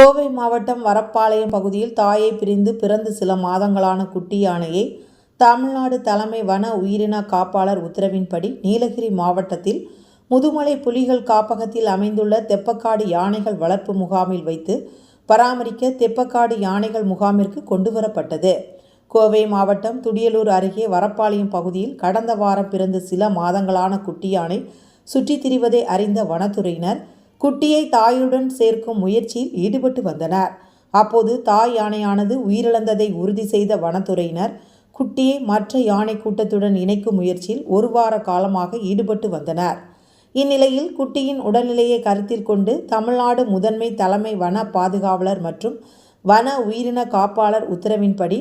கோவை மாவட்டம் வரப்பாளையம் பகுதியில் தாயை பிரிந்து பிறந்து சில மாதங்களான குட்டி யானையை தமிழ்நாடு தலைமை வன உயிரின காப்பாளர் உத்தரவின்படி நீலகிரி மாவட்டத்தில் முதுமலை புலிகள் காப்பகத்தில் அமைந்துள்ள தெப்பக்காடு யானைகள் வளர்ப்பு முகாமில் வைத்து பராமரிக்க தெப்பக்காடு யானைகள் முகாமிற்கு கொண்டுவரப்பட்டது. கோவை மாவட்டம் துடியலூர் அருகே வரப்பாளையம் பகுதியில் கடந்த வாரம் பிறந்து சில மாதங்களான குட்டி யானை சுற்றித் திரிவதை அறிந்த வனத்துறையினர் குட்டியை தாயுடன் சேர்க்கும் முயற்சியில் ஈடுபட்டு வந்தனர். அப்போது தாய் யானையானது உயிரிழந்ததை உறுதி செய்த வனத்துறையினர் குட்டியை மற்ற யானை கூட்டத்துடன் இணைக்கும் முயற்சியில் ஒரு வார காலமாக ஈடுபட்டு வந்தனர். இந்நிலையில் குட்டியின் உடல்நிலையை கருத்தில் கொண்டு தமிழ்நாடு முதன்மை தலைமை வன பாதுகாவலர் மற்றும் வன உயிரின காப்பாளர் உத்தரவின்படி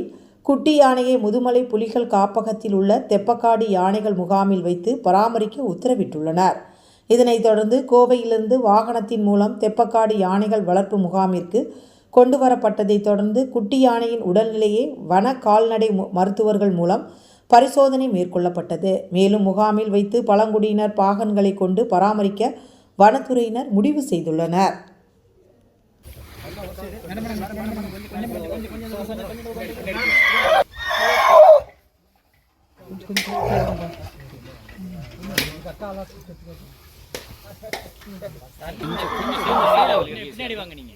குட்டி யானையை முதுமலை புலிகள் காப்பகத்தில் உள்ள தெப்பக்காடு யானைகள் முகாமில் வைத்து பராமரிக்க உத்தரவிட்டுள்ளனர். இதனைத் தொடர்ந்து கோவையிலிருந்து வாகனத்தின் மூலம் தெப்பக்காடு யானைகள் வளர்ப்பு முகாமிற்கு கொண்டு வரப்பட்டதைத் தொடர்ந்து குட்டி யானையின் உடல்நிலையை வன கால்நடை மருத்துவர்கள் மூலம் பரிசோதனை மேற்கொள்ளப்பட்டது. மேலும் முகாமில் வைத்து பழங்குடியினர் பாகன்களை கொண்டு பராமரிக்க வனத்துறையினர் முடிவு செய்துள்ளனர். பின்னாடி வாங்க நீங்க.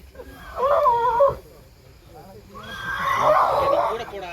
கூட போடா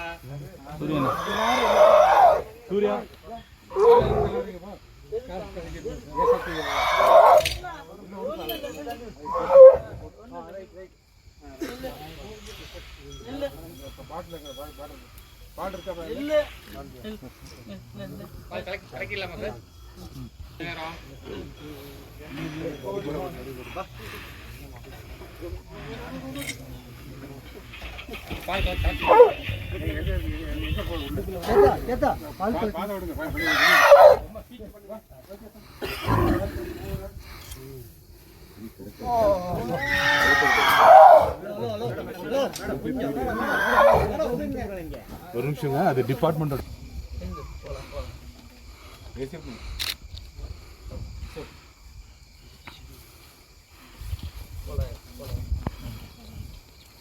ஒரு நிமிஷங்க அது டிபார்ட்மெண்ட்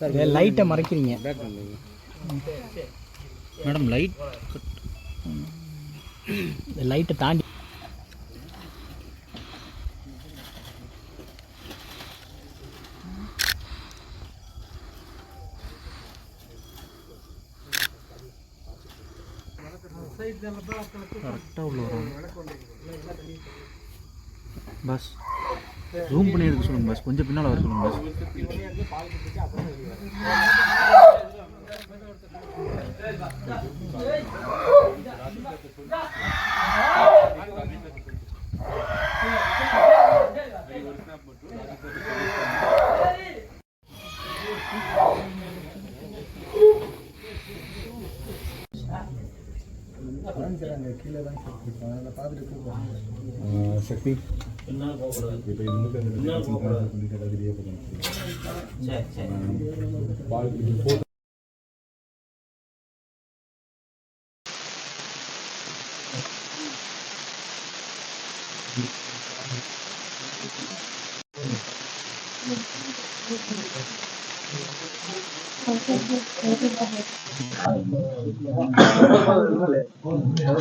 சார் லைட்டை மறைக்கிறீங்க. மேடம் லைட் லைட்டை தாண்டி. கரெக்டாக உள்ள வரும் பஸ். ரூம் பண்ணி எடுக்க சொல்லுங்க பஸ் கொஞ்சம் பின்னால் வர சொல்லுங்க பஸ் சக்தி. இப்போ இந்த